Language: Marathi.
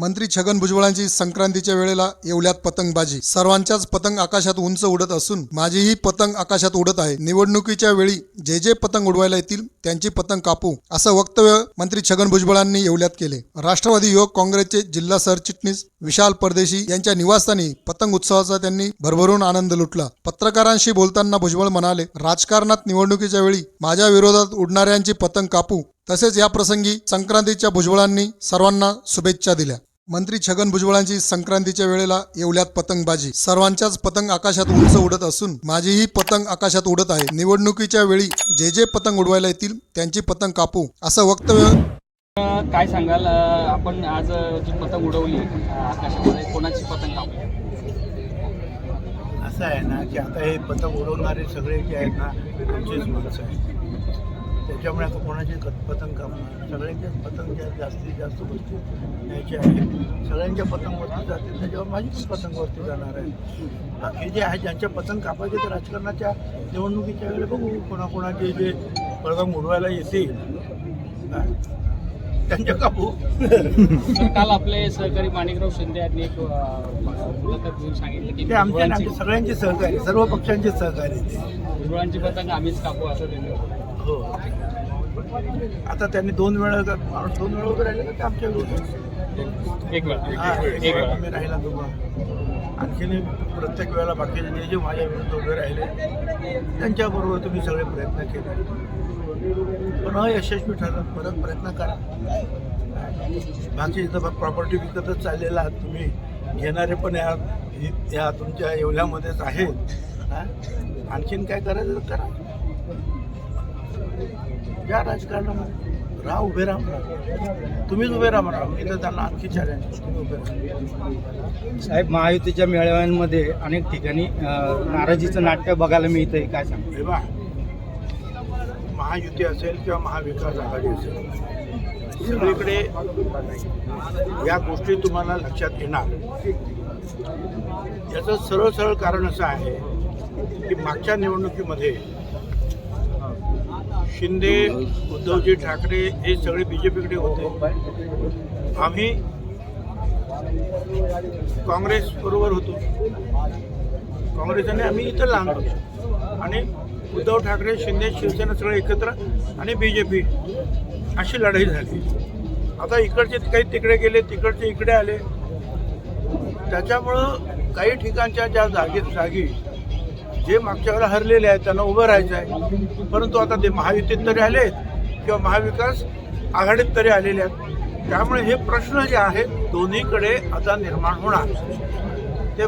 मंत्री छगन भुजबळांची संक्रांतीच्या वेळेला येवल्यात पतंगबाजी. सर्वांच्याच पतंग आकाशात उंच उडत असून माझीही पतंग आकाशात उडत आहे. निवडणुकीच्या वेळी जे जे पतंग उडवायला येतील त्यांची पतंग कापू असं वक्तव्य मंत्री छगन भुजबळांनी येवल्यात केले. राष्ट्रवादी युवक काँग्रेसचे जिल्हा सरचिटणीस विशाल परदेशी यांच्या निवासस्थानी पतंग उत्सवाचा त्यांनी भरभरून आनंद लुटला. पत्रकारांशी बोलताना भुजबळ म्हणाले राजकारणात निवडणुकीच्या वेळी माझ्या विरोधात उडणाऱ्यांची पतंग कापू. तसेच या प्रसंगी संक्रांतीच्या भुजबळांनी सर्वांना शुभेच्छा दिल्या. मंत्री छगन भुजबळांची संक्रांतीच्या वेळेला येवल्यात पतंगबाजी. सर्वांच्याच पतंग आकाशात उंच उडत असून माझीही पतंग आकाशात उडत आहे. निवडणुकीच्या वेळी जे जे पतंग उडवायला येतील त्यांची पतंग कापू असं वक्तव्य काय सांगाल आपण आज जी पतंग उडवली आकाशामध्ये कोणाची पतंग कापली असं आहे ना की आता हे पतंग उडवणारे सगळे जे आहेत ना आमचेच माणसं आहेत. त्याच्यामुळे आता कोणाचे पतंग कापणार सगळ्यांच्याच पतंग ज्या जास्तीत जास्त वस्तू न्यायचे आहेत. सगळ्यांच्या पतंग वरती जातील त्याच्यावर माझी पण पतंग वरती जाणार आहे बाकी जे आहे ज्यांच्या पतंग कापायचे ते राजकारणाच्या निवडणुकीच्या वेळेला बघू कोणाकोणाचे जे पतंग उडवायला येतील. हा, त्यांच्या कापू. तर काल आपले सहकारी माणिकराव शिंदे यांनी एक अ, मुलाखत घेऊन सांगितलं की ते आमच्या सगळ्यांचे सहकारी सर्व पक्षांचे सहकारी. भुजबळांची पतंग आम्हीच कापू असं त्यांनी. हो. आता त्यांनी दोन वेळा माणूस दोन वेळा उभे राहिले तर ते आमच्या विरोधात. एक वेळा हा, एक वेळा तुम्ही राहिला तुम्हाला आणखीन प्रत्येक वेळेला बाकीचे जे जे माझ्या विरुद्ध उभे राहिले त्यांच्याबरोबर तुम्ही सगळे प्रयत्न केले. पण अयशस्वी ठरलं. परत प्रयत्न करा. बाकी इथं प्रॉपर्टी विकतच चाललेला आहात तुम्ही. घेणारे पण या या तुमच्या येवल्यामध्येच आहेत? आणखीन काय करायचं करा. या राजकारणामध्ये राहा उभे राहा म्हणा. तुम्हीच उभे राहा म्हणा मी तर त्यांना आणखी चॅलेंज उभे साहेब महायुतीच्या मेळाव्यांमध्ये अनेक ठिकाणी नाराजीचं नाट्य बघायला मिळतंय. काय सांग हे बा महायुती असेल किंवा महाविकास आघाडी असेल सगळीकडे या गोष्टी तुम्हाला लक्षात येणार. याचं सरळ सरळ कारण असं आहे की मागच्या निवडणुकीमध्ये शिंदे उद्धवजी ठाकरे हे सगळे बी जे पीकडे होते. आम्ही काँग्रेस बरोबर होतो. काँग्रेसने आम्ही इथं लहान होतो. आणि उद्धव ठाकरे शिंदे शिवसेना सगळे एकत्र आणि बी जे पी अशी लढाई झाली. आता इकडचे काही तिकडे गेले तिकडचे इकडे आले. त्याच्यामुळं काही ठिकाणच्या ज्या जागी जागी जे मागच्या वेळेला हरलेले आहेत त्यांना उभं राहायचं आहे. परंतु आता ते महायुतीत तरी आले आहेत किंवा महाविकास आघाडीत तरी आलेले आहेत. त्यामुळे हे प्रश्न जे आहेत दोन्हीकडे आता निर्माण होणार. ते